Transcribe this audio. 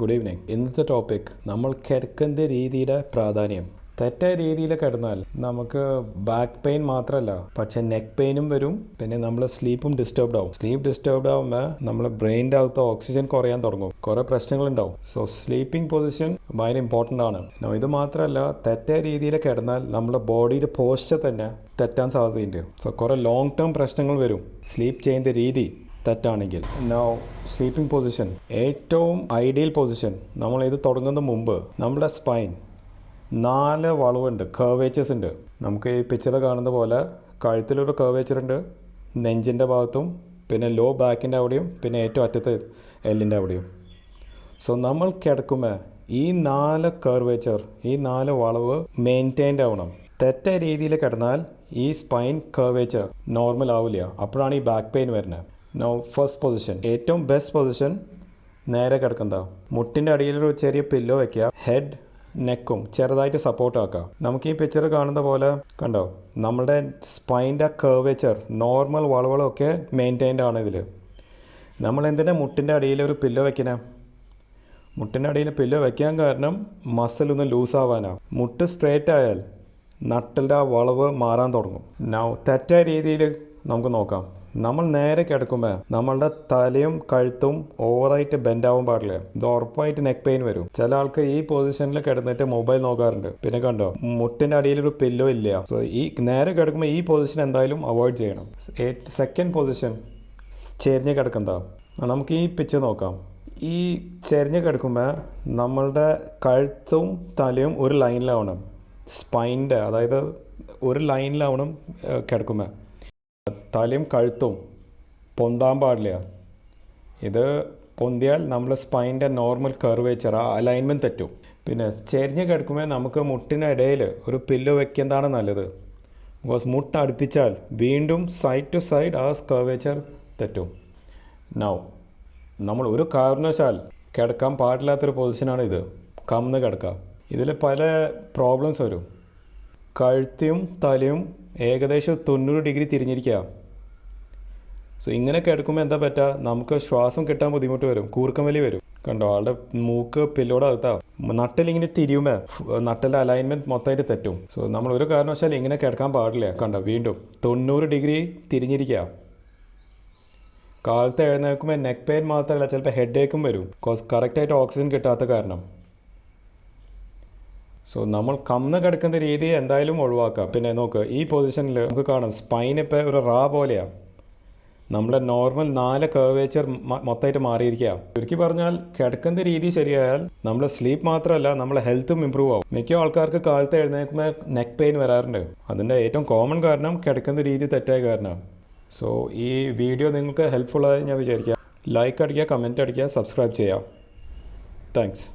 Good evening ഇന്നത്തെ topic നമ്മൾ കിടക്കുന്ന രീതിയുടെ പ്രാധാന്യം. തെറ്റായ രീതിയിൽ കിടന്നാൽ നമുക്ക് ബാക്ക് പെയിൻ മാത്രമല്ല പക്ഷെ നെക്ക് പെയിനും വരും പിന്നെ നമ്മളെ സ്ലീപ്പും ഡിസ്റ്റർബ്ഡ് ആവും. സ്ലീപ്പ് ഡിസ്റ്റർബ്ഡ് ആവുമ്പോൾ നമ്മളെ ബ്രെയിന്റെ അകത്ത് ഓക്സിജൻ കുറയാൻ തുടങ്ങും. കുറേ പ്രശ്നങ്ങളുണ്ടാവും സോ സ്ലീപ്പിംഗ് പൊസിഷൻ ഭയങ്കര ഇമ്പോർട്ടന്റ് ആണ്. ഇത് മാത്രമല്ല തെറ്റായ രീതിയിൽ കിടന്നാൽ നമ്മുടെ ബോഡിയുടെ പോസ്ചർ തന്നെ തെറ്റാൻ സാധ്യതയുണ്ട്. സോ കുറേ ലോങ് ടേം പ്രശ്നങ്ങൾ വരും. സ്ലീപ്പ് ചെയ്യുന്ന രീതി തെറ്റാണെങ്കിൽ. നൗ സ്ലീപ്പിംഗ് പൊസിഷൻ ഏറ്റവും ഐഡിയൽ പൊസിഷൻ നമ്മൾ ഇത് തുടങ്ങുന്ന മുമ്പ് നമ്മുടെ സ്പൈൻ നാല് വളവുണ്ട് കർവേച്ചേഴ്സ് ഉണ്ട്. നമുക്ക് ഈ പിക്ചർ കാണുന്ന പോലെ കഴുത്തിലൊരു കർവേച്ചർ ഉണ്ട് നെഞ്ചിന്റെ ഭാഗത്തും പിന്നെ ലോ ബാക്കിന്റെ അവിടെയും പിന്നെ ഏറ്റവും അറ്റത്ത് എല്ലിന്റെ അവിടെയും. സോ നമ്മൾ കിടക്കുമ്പോൾ ഈ നാല് കർവേച്ചർ ഈ നാല് വളവ് മെയിന്റൈൻഡ് ആവണം. തെറ്റ രീതിയിൽ കിടന്നാൽ ഈ സ്പൈൻ കർവേച്ചർ നോർമൽ ആവില്ല. അപ്പോഴാണ് ഈ ബാക്ക് പെയിൻ വരുന്നത്. നോ ഫസ്റ്റ് പൊസിഷൻ ഏറ്റവും ബെസ്റ്റ് പൊസിഷൻ നേരെ കിടക്കണ്ട. മുട്ടിന്റെ അടിയിലൊരു ചെറിയ പില്ലോ വെക്കുക. ഹെഡ് നെക്കും ചെറുതായിട്ട് സപ്പോർട്ട് ആക്കുക. നമുക്ക് ഈ പിക്ചർ കാണുന്ന പോലെ കണ്ടോ? നമ്മുടെ സ്പൈന്റെ കർവേച്ചർ നോർമൽ വളവുകളൊക്കെ മെയിന്റൈൻഡ് ആണ് ഇതിൽ നമ്മൾ എന്തിനാ മുട്ടിന്റെ അടിയിൽ ഒരു പില്ലോ വെക്കണേ? മുട്ടിന്റെ അടിയിൽ പില്ലോ വെക്കാൻ കാരണം മസിൽ ഒന്ന് ലൂസ് മുട്ട് സ്ട്രേറ്റ് ആയാൽ നട്ടിന്റെ ആ വളവ് മാറാൻ തുടങ്ങും. നൗ തെറ്റായ രീതിയിൽ നമുക്ക് നോക്കാം. നമ്മൾ നേരെ കിടക്കുമ്പോൾ നമ്മളുടെ തലയും കഴുത്തും ഓവറായിട്ട് ബെൻഡ് ആവാൻ പാടില്ല? ഇത് ഉറപ്പായിട്ട് നെക്ക് പെയിൻ വരും. ചില ആൾക്ക് ഈ പൊസിഷനിൽ കിടന്നിട്ട് മൊബൈൽ നോക്കാറുണ്ട്. പിന്നെ കണ്ടോ മുട്ടിന്റെ അടിയിൽ ഒരു പില്ലോ ഇല്ല. സോ ഈ നേരെ കിടക്കുമ്പോൾ ഈ പൊസിഷൻ എന്തായാലും അവോയ്ഡ് ചെയ്യണം. സെക്കൻഡ് പൊസിഷൻ ചെരിഞ്ഞ് കിടക്കുന്നതാ നമുക്ക് ഈ പിച്ച് നോക്കാം. ഈ ചെരിഞ്ഞ് കിടക്കുമ്പോൾ നമ്മളുടെ കഴുത്തും തലയും ഒരു ലൈനിലാവണം സ്പൈന്റെ അതായത് ഒരു ലൈനിലാവണം കിടക്കുമ്പോൾ തലയും കഴുത്തും പൊന്താൻ പാടില്ല. ഇത് പൊന്തിയാൽ നമ്മൾ സ്പൈന്റെ നോർമൽ കർവേച്ചർ ആ അലൈൻമെന്റ് തെറ്റും. പിന്നെ ചെരിഞ്ഞ് കിടക്കുമ്പോൾ നമുക്ക് മുട്ടിനിടയിൽ ഒരു പില്ല് വെക്കുന്നതാണ് നല്ലത്. ബിക്കോസ് മുട്ട അടുപ്പിച്ചാൽ വീണ്ടും സൈഡ് ടു സൈഡ് ആ കർവേച്ചർ തെറ്റും. നൗ നമ്മൾ ഒരു കാരണവശാൽ കിടക്കാൻ പാടില്ലാത്തൊരു പൊസിഷനാണ് ഇത്. കമ്മന്ന് കിടക്കുക. ഇതിൽ പല പ്രോബ്ലംസ് വരും. കഴുത്തിയും തലയും ഏകദേശം തൊണ്ണൂറ് ഡിഗ്രി തിരിഞ്ഞിരിക്കുക. സോ ഇങ്ങനെ കിടക്കുമ്പോൾ എന്താ പറ്റുക നമുക്ക് ശ്വാസം കിട്ടാൻ ബുദ്ധിമുട്ട് വരും. കൂർക്കം വലി വരും. കണ്ടോ? ആളുടെ മൂക്ക് പില്ലോടെ അകത്താ നട്ടിലിങ്ങനെ തിരിയുമ്പോൾ നട്ടിലെ അലൈൻമെന്റ് മൊത്തമായിട്ട് തെറ്റും. സോ നമ്മൾ ഒരു കാരണവശാലും ഇങ്ങനെ കിടക്കാൻ പാടില്ല. കണ്ടോ? വീണ്ടും. തൊണ്ണൂറ് ഡിഗ്രി തിരിഞ്ഞിരിക്കുക. കാലത്ത് എഴുന്നേൽക്കുമ്പോൾ നെക്ക് പെയിൻ മാത്രമല്ല ചിലപ്പോൾ ഹെഡ് ഏക്കും വരും. ബിക്കോസ് കറക്റ്റായിട്ട് ഓക്സിജൻ കിട്ടാത്ത കാരണം. സോ നമ്മൾ കന്ന് കിടക്കുന്ന രീതി എന്തായാലും ഒഴിവാക്കാം. പിന്നെ നോക്ക് ഈ പൊസിഷനിൽ നമുക്ക് കാണാം സ്പൈൻ ഇപ്പോൾ ഒരു റാ പോലെയാണ് നമ്മുടെ നോർമൽ നാല് കർവേച്ചർ മൊത്തമായിട്ട് മാറിയിരിക്കുക ചുരുക്കി പറഞ്ഞാൽ കിടക്കുന്ന രീതി ശരിയായാൽ നമ്മുടെ സ്ലീപ്പ് മാത്രമല്ല നമ്മളെ ഹെൽത്തും ഇമ്പ്രൂവ് ആവും. മിക്ക ആൾക്കാർക്ക് കാലത്ത് എഴുന്നേൽക്കുമ്പോൾ നെക്ക് പെയിൻ വരാറുണ്ട്. അതിന്റെ ഏറ്റവും കോമൺ കാരണം കിടക്കുന്ന രീതി തെറ്റായ കാരണമാണ്. സോ ഈ വീഡിയോ നിങ്ങൾക്ക് ഹെൽപ്ഫുള്ളായി ഞാൻ വിചാരിക്കാം. ലൈക്ക് അടിക്കുക കമന്റ് അടിക്കുക സബ്സ്ക്രൈബ് ചെയ്യാം താങ്ക്സ്